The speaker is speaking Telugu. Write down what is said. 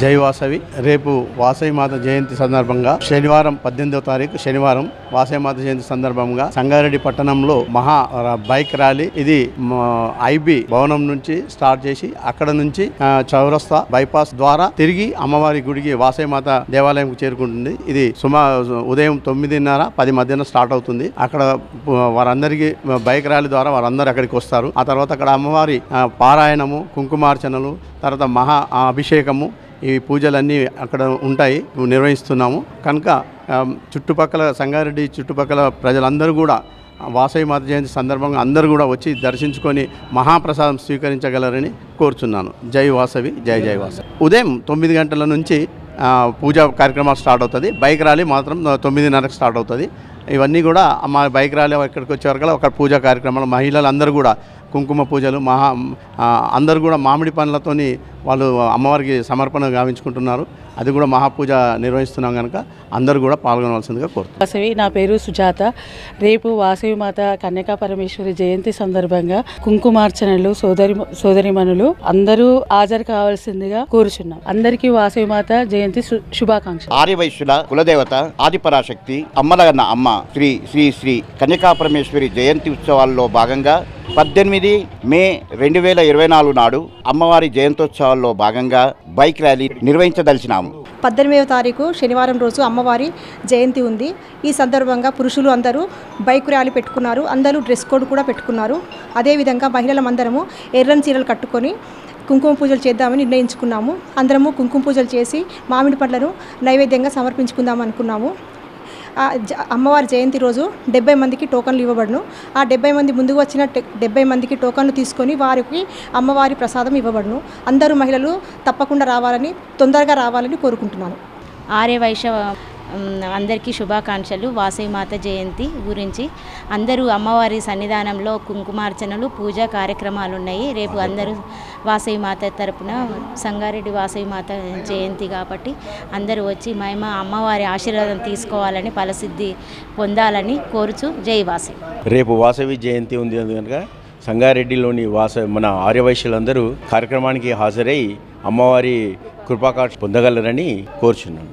జై వాసవి. రేపు వాసవిమాత జయంతి సందర్భంగా శనివారం పద్దెనిమిదవ తారీఖు శనివారం వాసవిమాత జయంతి సందర్భంగా సంగారెడ్డి పట్టణంలో మహా బైక్ ర్యాలీ. ఇది ఐబి భవనం నుంచి స్టార్ట్ చేసి అక్కడ నుంచి చౌరస్తా బైపాస్ ద్వారా తిరిగి అమ్మవారి గుడికి వాసవిమాత దేవాలయంకు చేరుకుంటుంది. ఇది సుమా ఉదయం తొమ్మిదిన్నర పది మధ్యాహ్నం స్టార్ట్ అవుతుంది. అక్కడ వారందరికీ బైక్ ర్యాలీ ద్వారా వారందరూ అక్కడికి వస్తారు. ఆ తర్వాత అక్కడ అమ్మవారి పారాయణము కుంకుమార్చనలు తర్వాత మహా అభిషేకము ఈ పూజలన్నీ అక్కడ ఉంటాయి నిర్వహిస్తున్నాము. కనుక చుట్టుపక్కల సంగారెడ్డి చుట్టుపక్కల ప్రజలందరూ కూడా వాసవి మాత జయంతి సందర్భంగా అందరూ కూడా వచ్చి దర్శించుకొని మహాప్రసాదం స్వీకరించగలరని కోరుచున్నాను. జై వాసవి జై జై వాసవి. ఉదయం తొమ్మిది గంటల నుంచి పూజా కార్యక్రమాలు స్టార్ట్ అవుతుంది. బైక్ ర్యాలీ మాత్రం తొమ్మిదిన్నరకు స్టార్ట్ అవుతుంది. ఇవన్నీ కూడా మా బైక్ ర్యాలీ ఇక్కడికి వచ్చే వరకు ఒక పూజా కార్యక్రమాలు మహిళలు అందరూ కూడా కుంకుమ పూజలు మహా అందరూ కూడా మామిడి పండ్లతోని వాళ్ళు అమ్మవారికి సమర్పణ గావించుకుంటున్నారు. అది కూడా మహాపూజ నిర్వహిస్తున్నాం కనుక అందరూ కూడా పాల్గొనవలసిందిగా కోరుతున్నాను వాసవి నా పేరు సుజాత. రేపు వాసవి మాత కన్యకా పరమేశ్వరి జయంతి సందర్భంగా కుంకుమార్చనలు సోదరి సోదరిమణులు అందరూ హాజరు కావాల్సిందిగా కోరుచున్నాం. అందరికీ వాసవి మాత జయంతి శు- శుభాకాంక్షలు. ఆర్యవైశ్యుల కులదేవత ఆదిపరాశక్తి అమ్మలగన్న అమ్మ శ్రీ శ్రీ శ్రీ కన్యకాపరమేశ్వరి జయంతి ఉత్సవాల్లో భాగంగా పద్దెనిమిది మే రెండు వేల ఇరవై నాలుగు నాడు అమ్మవారి జయంతోత్సవాల్లో భాగంగా బైక్ ర్యాలీ నిర్వహించదలిచినాము. పద్దెనిమిదవ తారీఖు శనివారం రోజు అమ్మవారి జయంతి ఉంది. ఈ సందర్భంగా పురుషులు అందరూ బైక్ ర్యాలీ పెట్టుకున్నారు. అందరూ డ్రెస్ కోడ్ కూడా పెట్టుకున్నారు. అదేవిధంగా మహిళలందరము ఎర్రని చీరలు కట్టుకొని కుంకుమ పూజలు చేద్దామని నిర్ణయించుకున్నాము. అందరము కుంకుమ పూజలు చేసి మామిడి పండ్లను నైవేద్యంగా సమర్పించుకుందాం అనుకున్నాము. అమ్మవారి జయంతి రోజు డెబ్బై మందికి టోకన్లు ఇవ్వబడును. ఆ డెబ్బై మంది ముందుకు వచ్చిన డెబ్బై మందికి టోకన్లు తీసుకొని వారికి అమ్మవారి ప్రసాదం ఇవ్వబడును. అందరూ మహిళలు తప్పకుండా రావాలని తొందరగా రావాలని కోరుకుంటున్నాను. ఆర్య వైశ్య అందరికీ శుభాకాంక్షలు. వాసవి మాత జయంతి గురించి అందరూ అమ్మవారి సన్నిధానంలో కుంకుమార్చనలు పూజా కార్యక్రమాలు ఉన్నాయి రేపు అందరూ వాసవిమాత తరపున సంగారెడ్డి వాసవి మాత జయంతి కాబట్టి అందరూ వచ్చి మహిమ అమ్మవారి ఆశీర్వాదం తీసుకోవాలని ఫలసిద్ధి పొందాలని కోరుచు జై వాసవి. రేపు వాసవి జయంతి ఉంది కనుక సంగారెడ్డిలోని వాస మన ఆర్యవైశ్యులందరూ కార్యక్రమానికి హాజరై అమ్మవారి కృపాకాక్ష పొందగలరని కోరుచున్నాను.